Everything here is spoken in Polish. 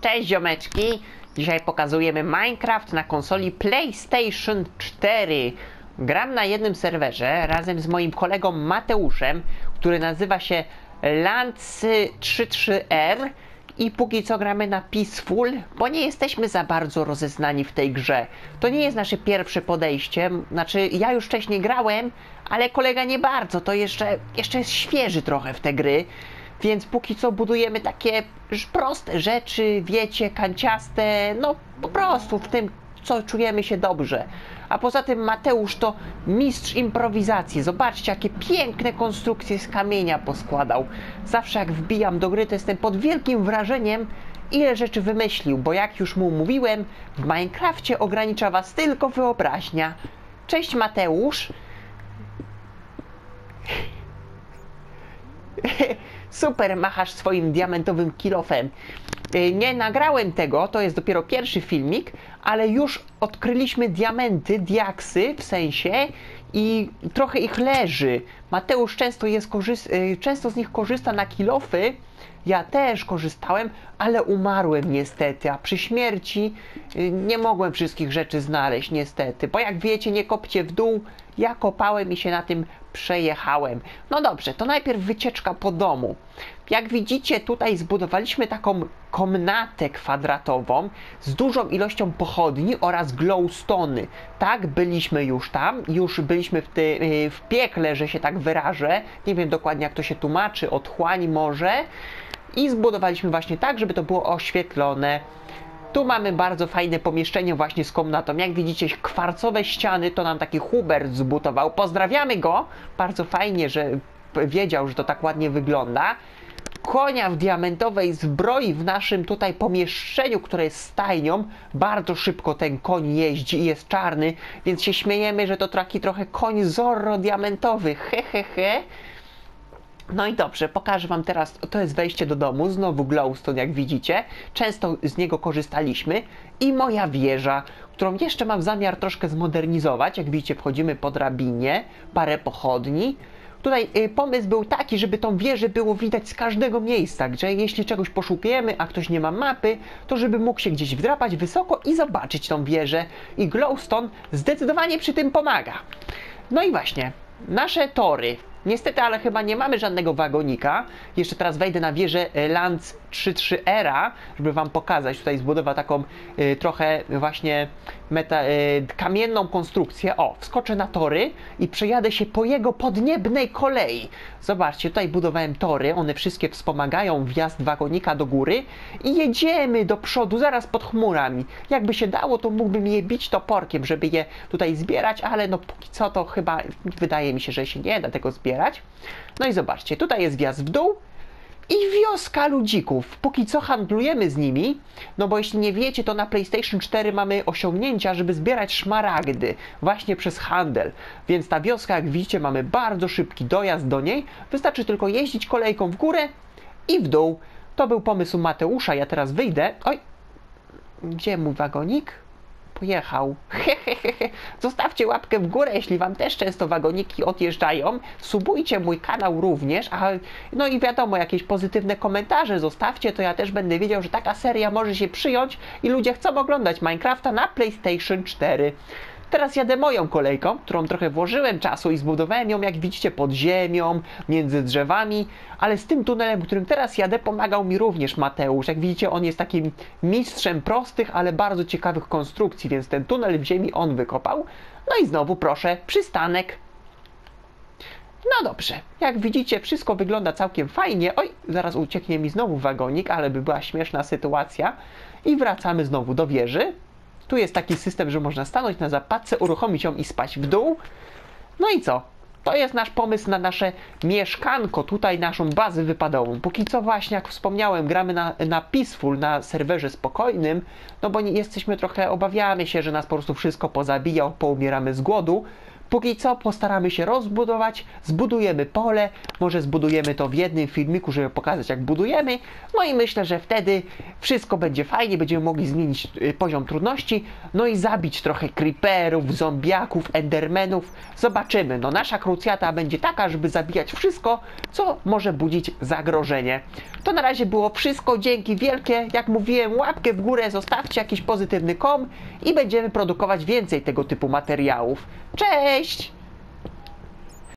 Cześć ziomeczki! Dzisiaj pokazujemy Minecraft na konsoli PlayStation 4. Gram na jednym serwerze razem z moim kolegą Mateuszem, który nazywa się Lance33R i póki co gramy na Peaceful, bo nie jesteśmy za bardzo rozeznani w tej grze. To nie jest nasze pierwsze podejście, znaczy ja już wcześniej grałem, ale kolega nie bardzo, to jeszcze, jeszcze jest świeży trochę w te gry. Więc póki co budujemy takie proste rzeczy, wiecie, kanciaste, no po prostu w tym, co czujemy się dobrze. A poza tym Mateusz to mistrz improwizacji. Zobaczcie, jakie piękne konstrukcje z kamienia poskładał. Zawsze jak wbijam do gry, to jestem pod wielkim wrażeniem, ile rzeczy wymyślił, bo jak już mu mówiłem, w Minecrafcie ogranicza was tylko wyobraźnia. Cześć Mateusz. Super machasz swoim diamentowym kilofem. Y, Nie nagrałem tego, to jest dopiero pierwszy filmik, ale już odkryliśmy diamenty, diaksy w sensie i trochę ich leży. Mateusz często, jest y, często z nich korzysta na kilofy. Ja też korzystałem, ale umarłem niestety, a przy śmierci y, nie mogłem wszystkich rzeczy znaleźć niestety, bo jak wiecie, nie kopcie w dół, ja kopałem i się na tym przejechałem. No dobrze, to najpierw wycieczka po domu. Jak widzicie, tutaj zbudowaliśmy taką komnatę kwadratową z dużą ilością pochodni oraz glowstony. Tak, byliśmy już tam, już byliśmy w, ty, y, w piekle, że się tak wyrażę. Nie wiem dokładnie jak to się tłumaczy, otchłań może. I zbudowaliśmy właśnie tak, żeby to było oświetlone. Tu mamy bardzo fajne pomieszczenie właśnie z komnatą. Jak widzicie, kwarcowe ściany to nam taki Hubert zbudował. Pozdrawiamy go. Bardzo fajnie, że wiedział, że to tak ładnie wygląda. Konia w diamentowej zbroi w naszym tutaj pomieszczeniu, które jest stajnią. Bardzo szybko ten koń jeździ i jest czarny, więc się śmiejemy, że to taki trochę koń Zorro diamentowy. He, he, he. No i dobrze, pokażę Wam teraz, to jest wejście do domu, znowu glowstone jak widzicie, często z niego korzystaliśmy i moja wieża, którą jeszcze mam zamiar troszkę zmodernizować, jak widzicie wchodzimy po drabinie, parę pochodni. Tutaj y, pomysł był taki, żeby tą wieżę było widać z każdego miejsca, że jeśli czegoś poszukujemy, a ktoś nie ma mapy, to żeby mógł się gdzieś wdrapać wysoko i zobaczyć tą wieżę i glowstone zdecydowanie przy tym pomaga. No i właśnie, nasze tory. Niestety, ale chyba nie mamy żadnego wagonika. Jeszcze teraz wejdę na wieżę e, Lance 33era, żeby wam pokazać. Tutaj zbudował taką y, trochę właśnie meta, y, kamienną konstrukcję. O, wskoczę na tory i przejadę się po jego podniebnej kolei. Zobaczcie, tutaj budowałem tory, one wszystkie wspomagają wjazd wagonika do góry i jedziemy do przodu, zaraz pod chmurami. Jakby się dało, to mógłbym je bić toporkiem, żeby je tutaj zbierać, ale no póki co to chyba wydaje mi się, że się nie da tego zbierać. No i zobaczcie, tutaj jest wjazd w dół, i wioska ludzików. Póki co handlujemy z nimi, no bo jeśli nie wiecie, to na PlayStation 4 mamy osiągnięcia, żeby zbierać szmaragdy właśnie przez handel. Więc ta wioska, jak widzicie, mamy bardzo szybki dojazd do niej. Wystarczy tylko jeździć kolejką w górę i w dół. To był pomysł Mateusza. Ja teraz wyjdę. Oj, gdzie mój wagonik? Pojechał. Zostawcie łapkę w górę, jeśli wam też często wagoniki odjeżdżają. Subujcie mój kanał również. A, no i wiadomo, jakieś pozytywne komentarze zostawcie, to ja też będę wiedział, że taka seria może się przyjąć i ludzie chcą oglądać Minecrafta na PlayStation 4. Teraz jadę moją kolejką, którą trochę włożyłem czasu i zbudowałem ją, jak widzicie, pod ziemią, między drzewami, ale z tym tunelem, którym teraz jadę, pomagał mi również Mateusz. Jak widzicie, on jest takim mistrzem prostych, ale bardzo ciekawych konstrukcji, więc ten tunel w ziemi on wykopał. No i znowu proszę, przystanek. No dobrze, jak widzicie, wszystko wygląda całkiem fajnie. Oj, zaraz ucieknie mi znowu wagonik, ale by była śmieszna sytuacja. I wracamy znowu do wieży. Tu jest taki system, że można stanąć na zapadce, uruchomić ją i spać w dół. No i co? To jest nasz pomysł na nasze mieszkanko, tutaj naszą bazę wypadową. Póki co właśnie, jak wspomniałem, gramy na, na Peaceful, na serwerze spokojnym, no bo nie, jesteśmy trochę, obawiamy się, że nas po prostu wszystko pozabijał, poumieramy z głodu. Póki co postaramy się rozbudować, zbudujemy pole, może zbudujemy to w jednym filmiku, żeby pokazać jak budujemy, no i myślę, że wtedy wszystko będzie fajnie, będziemy mogli zmienić y, poziom trudności, no i zabić trochę creeperów, zombiaków, endermenów, zobaczymy, no nasza krucjata będzie taka, żeby zabijać wszystko, co może budzić zagrożenie. To na razie było wszystko, dzięki wielkie, jak mówiłem, łapkę w górę, zostawcie jakiś pozytywny kom i będziemy produkować więcej tego typu materiałów. Cześć! podcast.